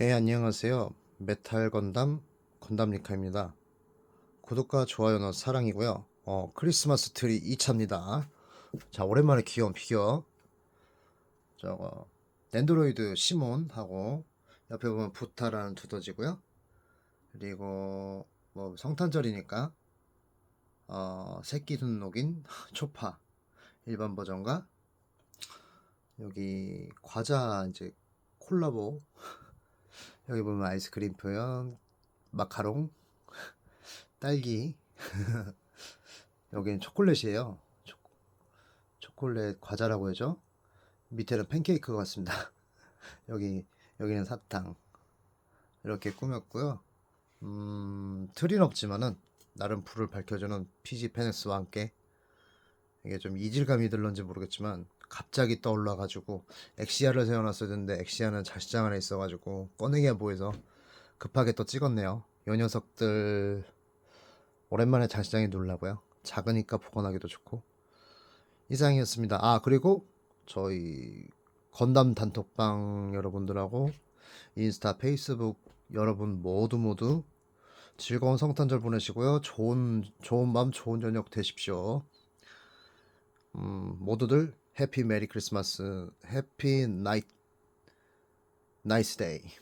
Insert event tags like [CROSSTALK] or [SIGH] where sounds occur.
예, 안녕하세요. 메탈 건담 건담 리카입니다. 구독과 좋아요는 사랑이고요. 어, 크리스마스 트리 2차입니다. 자, 오랜만에 귀여운 피규어. 저거 랜드로이드 시몬하고 옆에 보면 부타라는 두더지고요. 그리고 뭐 성탄절이니까 어, 새끼 눈녹인 [LAUGHS] 초파 일반 버전과 여기 과자 이제 콜라보 여기 보면 아이스크림 표현, 마카롱, 딸기. [LAUGHS] 여기는 초콜릿이에요. 초, 초콜릿 과자라고 해죠. 밑에는 팬케이크 같습니다. [LAUGHS] 여기 여기는 사탕. 이렇게 꾸몄고요. 음, 틀은 없지만은 나름 불을 밝혀주는 피지 페네스와 함께 이게 좀 이질감이 들런지 모르겠지만 갑자기 떠올라가지고 엑시아를 세워놨어야 되는데 엑시아는 자시장 안에 있어가지고 꺼내기가 보여서 급하게 또 찍었네요. 요 녀석들 오랜만에 자시장에 놀라고요. 작으니까 보관하기도 좋고 이상이었습니다. 아 그리고 저희 건담 단톡방 여러분들하고 인스타, 페이스북 여러분 모두 모두 즐거운 성탄절 보내시고요. 좋은 좋은 밤, 좋은 저녁 되십시오. 음, 모두들 해피 메리 크리스마스, 해피 나이 나이스 데이.